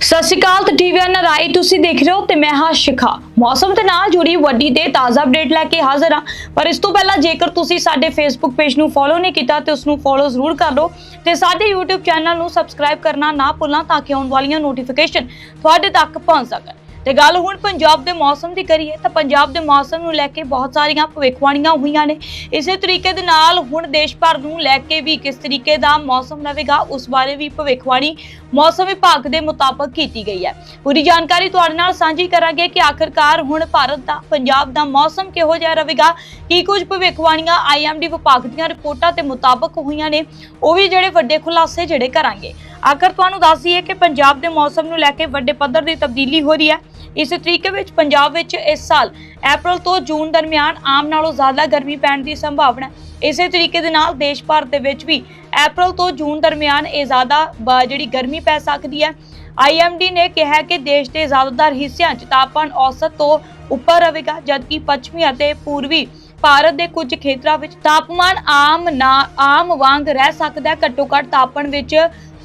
ਸਤਿ ਸ਼੍ਰੀ ਅਕਾਲ ਤੇ ਟੀਵੀ ਐਨ ਰਾਈ ਤੁਸੀਂ ਦੇਖ ਰਹੇ ਹੋ ਤੇ ਮੈਂ ਹਾਂ ਸ਼ਿਖਾ। ਮੌਸਮ ਦੇ ਨਾਲ ਜੁੜੀ ਵੱਡੀ ਤੇ ਤਾਜ਼ਾ ਅਪਡੇਟ ਲੈ ਕੇ ਹਾਜ਼ਰ ਹਾਂ। ਪਰ ਇਸ ਤੋਂ ਪਹਿਲਾਂ ਜੇਕਰ ਤੁਸੀਂ ਸਾਡੇ ਫੇਸਬੁੱਕ ਪੇਜ ਨੂੰ ਫੋਲੋ ਨਹੀਂ ਕੀਤਾ ਤੇ ਉਸ ਨੂੰ ਫੋਲੋ ਜ਼ਰੂਰ ਕਰ ਲਓ ਤੇ ਸਾਡੇ YouTube ਚੈਨਲ ਨੂੰ ਸਬਸਕ੍ਰਾਈਬ ਕਰਨਾ ਨਾ ਭੁੱਲਣਾ ਤਾਂ ਕਿ ਆਉਣ ਵਾਲੀਆਂ ਨੋਟੀਫਿਕੇਸ਼ਨ ਤੁਹਾਡੇ ਤੱਕ ਪਹੁੰਚ ਸਕਣ। ਤੇ ਗੱਲ ਹੁਣ ਪੰਜਾਬ ਦੇ ਮੌਸਮ ਦੀ ਕਰੀਏ ਤਾਂ ਪੰਜਾਬ ਦੇ ਮੌਸਮ ਨੂੰ ਲੈ ਕੇ ਬਹੁਤ ਸਾਰੀਆਂ ਭਵਿੱਖਬਾਣੀਆਂ ਹੋਈਆਂ ਨੇ। ਇਸੇ ਤਰੀਕੇ ਦੇ ਨਾਲ ਹੁਣ ਦੇਸ਼ ਭਰ ਨੂੰ ਲੈ ਕੇ ਵੀ ਕਿਸ ਤਰੀਕੇ ਦਾ ਮੌਸਮ ਰਹੇਗਾ, ਉਸ ਬਾਰੇ ਵੀ ਭਵਿੱਖਬਾਣੀ ਮੌਸਮ ਵਿਭਾਗ ਦੇ ਮੁਤਾਬਕ ਕੀਤੀ ਗਈ ਹੈ। ਪੂਰੀ ਜਾਣਕਾਰੀ ਤੁਹਾਡੇ ਨਾਲ ਸਾਂਝੀ ਕਰਾਂਗੇ ਕਿ ਆਖਰਕਾਰ ਹੁਣ ਭਾਰਤ ਦਾ, ਪੰਜਾਬ ਦਾ ਮੌਸਮ ਕਿਹੋ ਜਿਹਾ ਰਹੇਗਾ, ਕੀ ਕੁਝ ਭਵਿੱਖਬਾਣੀਆਂ ਆਈਐਮਡੀ ਵਿਭਾਗ ਦੀਆਂ ਰਿਪੋਰਟਾਂ ਦੇ ਮੁਤਾਬਕ ਹੋਈਆਂ ਨੇ, ਉਹ ਵੀ ਜਿਹੜੇ ਵੱਡੇ ਖੁਲਾਸੇ ਜਿਹੜੇ ਕਰਾਂਗੇ। ਆਖਰ ਤੁਹਾਨੂੰ ਦੱਸ ਦਈਏ ਕਿ ਪੰਜਾਬ ਦੇ ਮੌਸਮ ਨੂੰ ਲੈ ਕੇ ਵੱਡੇ ਪੱਧਰ ਦੀ ਤਬਦੀਲੀ ਹੋ ਰਹੀ ਹੈ। ਇਸ ਤਰੀਕੇ ਵਿੱਚ ਪੰਜਾਬ ਵਿੱਚ ਇਸ ਸਾਲ ਅਪ੍ਰੈਲ ਤੋਂ ਜੂਨ ਦਰਮਿਆਨ ਆਮ ਨਾਲੋਂ ਜ਼ਿਆਦਾ ਗਰਮੀ ਪੈਣ ਦੀ ਸੰਭਾਵਨਾ ਹੈ। ਇਸੇ ਤਰੀਕੇ ਦੇ ਨਾਲ ਦੇਸ਼ ਭਰ ਦੇ ਵਿੱਚ ਵੀ ਅਪ੍ਰੈਲ ਤੋਂ ਜੂਨ ਦਰਮਿਆਨ ਇਹ ਜ਼ਿਆਦਾ ਜਿਹੜੀ ਗਰਮੀ ਪੈ ਸਕਦੀ ਹੈ। ਆਈਐਮਡੀ ਨੇ ਕਿਹਾ ਕਿ ਦੇਸ਼ ਦੇ ਜ਼ਿਆਦਾਤਰ ਹਿੱਸਿਆਂ 'ਚ ਤਾਪਮਾਨ ਔਸਤ ਤੋਂ ਉੱਪਰ ਰਹੇਗਾ, ਜਦਕਿ ਪੱਛਮੀ ਅਤੇ ਪੂਰਬੀ ਭਾਰਤ ਦੇ ਕੁਝ ਖੇਤਰਾਂ ਵਿੱਚ ਤਾਪਮਾਨ ਆਮ ਨਾ, ਆਮ ਵਾਂਗ ਰਹਿ ਸਕਦਾ ਹੈ। ਘੱਟੋ ਘੱਟ ਤਾਪਮਾਨ ਵਿੱਚ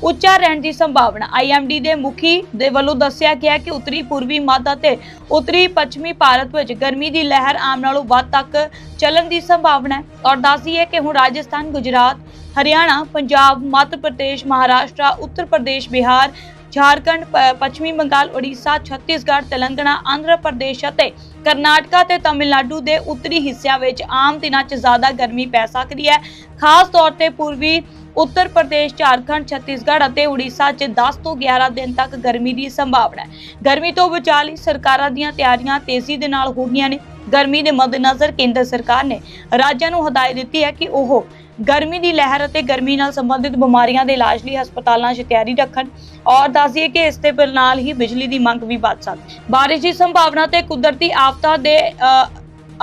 ਉੱਚਾ ਰਹਿਣ ਦੀ ਸੰਭਾਵਨਾ। ਆਈਐਮਡੀ ਦੇ ਮੁਖੀ ਦੇ ਵੱਲੋਂ ਦੱਸਿਆ ਗਿਆ ਕਿ ਉੱਤਰੀ ਪੂਰਬੀ ਮੱਧ ਅਤੇ ਉੱਤਰੀ ਪੱਛਮੀ ਭਾਰਤ ਵਿੱਚ ਗਰਮੀ ਦੀ ਲਹਿਰ ਆਮ ਨਾਲੋਂ ਵੱਧ ਤੱਕ ਚੱਲਣ ਦੀ ਸੰਭਾਵਨਾ ਹੈ। ਔਰ ਦੱਸਦੀ ਹੈ ਕਿ ਹੁਣ ਰਾਜਸਥਾਨ, ਗੁਜਰਾਤ, ਹਰਿਆਣਾ, ਪੰਜਾਬ, ਮੱਧ ਪ੍ਰਦੇਸ਼, ਮਹਾਰਾਸ਼ਟਰ, ਉੱਤਰ ਪ੍ਰਦੇਸ਼, ਬਿਹਾਰ, ਝਾਰਖੰਡ, ਪ- ਪੱਛਮੀ ਬੰਗਾਲ, ਉੜੀਸਾ, ਛੱਤੀਸਗੜ੍ਹ, ਤੇਲੰਗਾਨਾ, ਆਂਧਰਾ ਪ੍ਰਦੇਸ਼ ਅਤੇ ਕਰਨਾਟਕਾ ਤੇ ਤਾਮਿਲਨਾਡੂ ਦੇ ਉੱਤਰੀ ਹਿੱਸਿਆਂ ਵਿੱਚ ਆਮ ਦਿਨਾਂ 'ਚ ਜ਼ਿਆਦਾ ਗਰਮੀ ਪੈ ਸਕਦੀ ਹੈ। ਖਾਸ ਤੌਰ ਤੇ ਪੂਰਬੀ ਉੱਤਰ ਪ੍ਰਦੇਸ਼ ਝਾਰਖੰਡ ਛੱਤੀਸਗੜ੍ਹ ਅਤੇ ਉੜੀਸਾ 'ਚ 10 ਤੋਂ 11 ਦਿਨ ਤੱਕ ਗਰਮੀ ਦੀ ਸੰਭਾਵਨਾ ਹੈ। ਗਰਮੀ ਤੋਂ ਬਚਾਅ ਲਈ ਸਰਕਾਰਾਂ ਦੀਆਂ ਤਿਆਰੀਆਂ ਤੇਜ਼ੀ ਦੇ ਨਾਲ ਹੋ ਗਈਆਂ ਨੇ। ਗਰਮੀ ਦੇ ਮੱਦੇਨਜ਼ਰ ਕੇਂਦਰ ਸਰਕਾਰ ਨੇ ਰਾਜਾਂ ਨੂੰ ਹਦਾਇਤ ਦਿੱਤੀ ਹੈ ਕਿ ਉਹ ਗਰਮੀ ਦੀ ਲਹਿਰ ਅਤੇ ਗਰਮੀ ਨਾਲ ਸੰਬੰਧਿਤ ਬਿਮਾਰੀਆਂ ਦੇ ਇਲਾਜ ਲਈ ਹਸਪਤਾਲਾਂ 'ਚ ਤਿਆਰੀ ਰੱਖਣ ਔਰ ਦੱਸੀਏ ਕਿ ਇਸ ਦੇ ਨਾਲ ਹੀ ਬਿਜਲੀ ਦੀ ਮੰਗ ਵੀ ਵੱਧ ਸਕਦੀ ਬਾਰਿਸ਼ ਦੀ ਸੰਭਾਵਨਾ ਤੇ ਕੁਦਰਤੀ ਆਫਤਾਂ ਦੇ ਅ,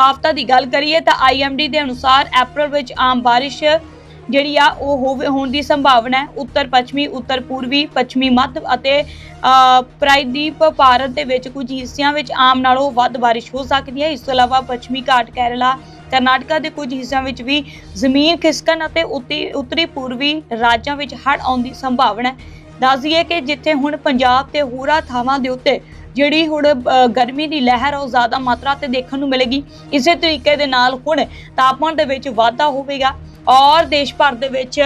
ਆਫਤਾਂ ਦੀ ਗੱਲ ਕਰੀਏ ਤਾਂ ਆਈਐਮਡੀ ਦੇ ਅਨੁਸਾਰ ਅਪ੍ਰੈਲ ਵਿੱਚ ਆਮ ਬਾਰਿਸ਼ ਜਿਹੜੀ ਆ ਉਹ ਹੋਵੇ ਹੋਣ ਦੀ ਸੰਭਾਵਨਾ ਹੈ। ਉੱਤਰ ਪੱਛਮੀ ਉੱਤਰ ਪੂਰਬੀ ਪੱਛਮੀ ਮੱਧ ਅਤੇ ਅ, ਪ੍ਰਾਇਦੀਪ ਭਾਰਤ ਦੇ ਵਿੱਚ ਕੁਝ ਹਿੱਸਿਆਂ ਵਿੱਚ ਆਮ ਨਾਲੋਂ ਵੱਧ ਬਾਰਿਸ਼ ਹੋ ਸਕਦੀ ਹੈ। ਇਸ ਤੋਂ ਇਲਾਵਾ ਪੱਛਮੀ ਘਾਟ ਕੇਰਲਾ ਕਰਨਾਟਕਾ ਦੇ ਕੁਝ ਹਿੱਸਿਆਂ ਵਿੱਚ ਵੀ ਜ਼ਮੀਨ ਖਿਸਕਣ ਅਤੇ ਉੱਤਰੀ ਉੱਤਰੀ ਪੂਰਬੀ ਰਾਜਾਂ ਵਿੱਚ ਹੜ੍ਹ ਆਉਣ ਦੀ ਸੰਭਾਵਨਾ ਹੈ। ਦੱਸ ਦਈਏ ਕਿ ਜਿੱਥੇ ਹੁਣ ਪੰਜਾਬ ਤੇ ਹੋਰਾਂ ਥਾਵਾਂ ਦੇ ਉੱਤੇ ਜਿਹੜੀ ਹੁਣ ਗਰਮੀ ਦੀ ਲਹਿਰ ਉਹ ਜ਼ਿਆਦਾ ਮਾਤਰਾ ਤੇ ਦੇਖਣ ਨੂੰ ਮਿਲੇਗੀ। ਇਸੇ ਤਰੀਕੇ ਦੇ ਨਾਲ ਹੁਣ ਤਾਪਮਾਨ ਦੇ ਵਿੱਚ ਵਾਧਾ ਹੋਵੇਗਾ। ਔਰ ਦੇਸ਼ ਭਰ ਦੇ ਵਿੱਚ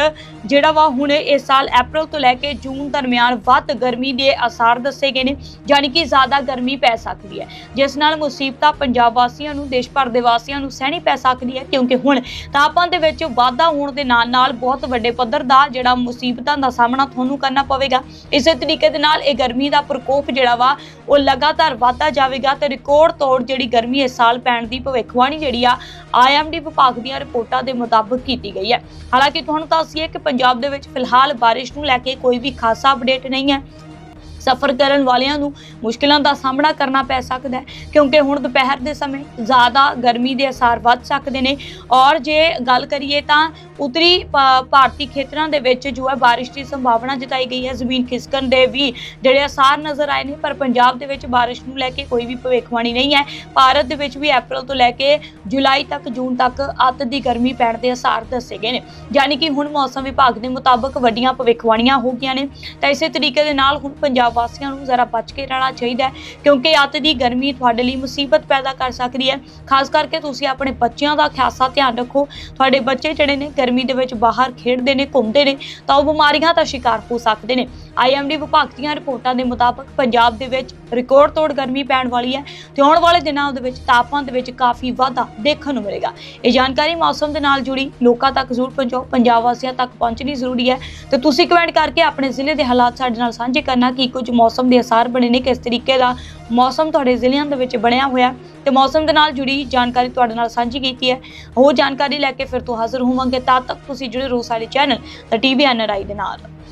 ਜਿਹੜਾ ਵਾ ਹੁਣ ਇਸ ਸਾਲ ਅਪ੍ਰੈਲ ਤੋਂ ਲੈ ਕੇ ਜੂਨ ਦਰਮਿਆਨ ਵੱਧ ਗਰਮੀ ਦੇ ਅਸਾਰ ਦੱਸੇ ਗਏ ਨੇ ਯਾਨੀ ਕਿ ਜ਼ਿਆਦਾ ਗਰਮੀ ਪੈ ਸਕਦੀ ਹੈ। ਜਿਸ ਨਾਲ ਮੁਸੀਬਤਾਂ ਪੰਜਾਬ ਵਾਸੀਆਂ ਨੂੰ, ਦੇਸ਼ ਭਰ ਦੇ ਵਾਸੀਆਂ ਨੂੰ ਸਹਿਣੀ ਪੈ ਸਕਦੀ ਹੈ, ਕਿਉਂਕਿ ਹੁਣ ਤਾਪਮਾਨ ਦੇ ਵਿੱਚ ਵਾਧਾ ਹੋਣ ਦੇ ਨਾਲ ਨਾਲ ਬਹੁਤ ਵੱਡੇ ਪੱਧਰ ਦਾ ਜਿਹੜਾ ਮੁਸੀਬਤਾਂ ਦਾ ਸਾਹਮਣਾ ਤੁਹਾਨੂੰ ਕਰਨਾ ਪਵੇਗਾ। ਇਸੇ ਤਰੀਕੇ ਦੇ ਨਾਲ ਇਹ ਗਰਮੀ ਦਾ ਪ੍ਰਕੋਪ ਜਿਹੜਾ ਵਾ, ਉਹ ਲਗਾਤਾਰ ਵਧਦਾ ਜਾਵੇਗਾ ਤੇ ਰਿਕਾਰਡ ਤੋੜ ਜਿਹੜੀ ਗਰਮੀ ਇਸ ਸਾਲ ਪੈਣ ਦੀ ਭਵਿੱਖਬਾਣੀ ਜਿਹੜੀ ਆ ਆਈਐਮਡੀ ਵਿਭਾਗ ਦੀਆਂ ਰਿਪੋਰਟਾਂ ਦੇ ਮੁਤਾਬਕ ਕੀਤੀ ਗਈ ਹੈ। ਹਾਲਾਂਕਿ ਤੁਹਾਨੂੰ ਦੱਸੀਏ ਕਿ ਪੰਜਾਬ ਦੇ ਵਿੱਚ ਫਿਲਹਾਲ ਬਾਰਿਸ਼ ਨੂੰ ਲੈ ਕੇ ਕੋਈ ਵੀ ਖਾਸਾ ਅਪਡੇਟ ਨਹੀਂ ਹੈ। ਸਫ਼ਰ ਕਰਨ ਵਾਲਿਆਂ ਨੂੰ ਮੁਸ਼ਕਿਲਾਂ ਦਾ ਸਾਹਮਣਾ ਕਰਨਾ ਪੈ ਸਕਦਾ ਹੈ, ਕਿਉਂਕਿ ਹੁਣ ਦੁਪਹਿਰ ਦੇ ਸਮੇਂ ਜ਼ਿਆਦਾ ਗਰਮੀ ਦੇ ਅਸਰ ਵੱਧ ਸਕਦੇ ਨੇ। ਔਰ ਜੇ ਗੱਲ ਕਰੀਏ ਤਾਂ ਉੱਤਰੀ ਭਾ- ਭਾਰਤੀ ਖੇਤਰਾਂ ਦੇ ਵਿੱਚ ਜੋ ਹੈ ਬਾਰਿਸ਼ ਦੀ ਸੰਭਾਵਨਾ ਜਤਾਈ ਗਈ ਹੈ। ਜ਼ਮੀਨ ਖਿਸਕਣ ਦੇ ਵੀ ਜਿਹੜੇ ਅਸਾਰ ਨਜ਼ਰ ਆਏ ਨੇ, ਪਰ ਪੰਜਾਬ ਦੇ ਵਿੱਚ ਬਾਰਿਸ਼ ਨੂੰ ਲੈ ਕੇ ਕੋਈ ਵੀ ਭਵਿੱਖਬਾਣੀ ਨਹੀਂ ਹੈ। ਭਾਰਤ ਦੇ ਵਿੱਚ ਵੀ ਅਪ੍ਰੈਲ ਤੋਂ ਲੈ ਕੇ ਜੁਲਾਈ ਤੱਕ ਜੂਨ ਤੱਕ ਅੱਤ ਦੀ ਗਰਮੀ ਪੈਣ ਦੇ ਅਸਾਰ ਦੱਸੇ ਗਏ ਨੇ। ਯਾਨੀ ਕਿ ਹੁਣ ਮੌਸਮ ਵਿਭਾਗ ਦੇ ਮੁਤਾਬਕ ਵੱਡੀਆਂ ਭਵਿੱਖਬਾਣੀਆਂ ਹੋ ਗਈਆਂ ਨੇ। ਤਾਂ ਇਸੇ ਤਰੀਕੇ ਦੇ ਨਾਲ ਹੁਣ ਪੰਜਾਬ ਵਾਸੀਆਂ ਨੂੰ ਜ਼ਰਾ ਬਚ ਕੇ ਰਹਿਣਾ ਚਾਹੀਦਾ ਹੈ, ਕਿਉਂਕਿ ਅੱਤ ਦੀ ਗਰਮੀ ਤੁਹਾਡੇ ਲਈ ਮੁਸੀਬਤ ਪੈਦਾ ਕਰ ਸਕਦੀ ਹੈ। ਖਾਸ ਕਰਕੇ ਤੁਸੀਂ ਆਪਣੇ ਬੱਚਿਆਂ ਦਾ ਖਾਸਾ ਧਿਆਨ ਰੱਖੋ। ਤੁਹਾਡੇ ਬੱਚੇ ਜਿਹੜੇ ਨੇ ਗਰਮੀ ਦੇ ਵਿੱਚ ਬਾਹਰ ਖੇਡਦੇ ਨੇ, ਘੁੰਮਦੇ ਨੇ, ਤਾਂ ਉਹ ਬਿਮਾਰੀਆਂ ਦਾ ਸ਼ਿਕਾਰ ਹੋ ਸਕਦੇ ਨੇ। ਆਈਐਮਡੀ ਵਿਭਾਗ ਦੀਆਂ ਰਿਪੋਰਟਾਂ ਦੇ ਮੁਤਾਬਕ ਪੰਜਾਬ ਦੇ ਵਿੱਚ ਰਿਕਾਰਡ ਤੋੜ ਗਰਮੀ ਪੈਣ ਵਾਲੀ ਹੈ ਤੇ ਆਉਣ ਵਾਲੇ ਦਿਨਾਂ ਦੇ ਵਿੱਚ ਤਾਪਮਾਨ ਦੇ ਵਿੱਚ ਕਾਫੀ ਵਾਧਾ ਦੇਖਣ ਨੂੰ ਮਿਲੇਗਾ। ਇਹ ਜਾਣਕਾਰੀ ਮੌਸਮ ਦੇ ਨਾਲ ਜੁੜੀ ਲੋਕਾਂ ਤੱਕ ਜ਼ਰੂਰ ਪਹੁੰਚਾਓ। ਪੰਜਾਬ ਵਾਸੀਆਂ ਤੱਕ ਪਹੁੰਚਣੀ ਜ਼ਰੂਰੀ ਹੈ। ਤੇ ਤੁਸੀਂ ਕਮੈਂਟ ਕਰਕੇ ਆਪਣੇ ਜ਼ਿਲ੍ਹੇ ਦੇ ਹਾਲਾਤ ਸਾਡੇ ਨਾਲ ਸਾਂਝੇ ਕਰਨਾ, ਕਿ ਕੁਝ ਕੁਝ ਮੌਸਮ ਦੇ ਅਸਾਰ ਬਣੇ ਨੇ ਕਿਸ ਤਰੀਕੇ ਦਾ ਮੌਸਮ ਤੁਹਾਡੇ ਜ਼ਿਲ੍ਹਿਆਂ ਦੇ ਵਿੱਚ ਬਣਿਆ ਹੋਇਆ ਹੈ ਤੇ ਮੌਸਮ ਦੇ ਨਾਲ ਜੁੜੀ ਜਾਣਕਾਰੀ ਤੁਹਾਡੇ ਨਾਲ ਸਾਂਝੀ ਕੀਤੀ ਹੈ। ਉਹ ਜਾਣਕਾਰੀ ਲੈ ਕੇ ਫਿਰ ਤੋਂ ਹਾਜ਼ਰ ਹੋਵਾਂਗੇ, ਤਦ ਤੱਕ ਤੁਸੀਂ ਜੁੜੇ ਰਹੋ ਸਾਡੇ ਚੈਨਲ ਦਾ ਟੀਵੀ ਐਨਆਰਆਈ ਦੇ ਨਾਲ।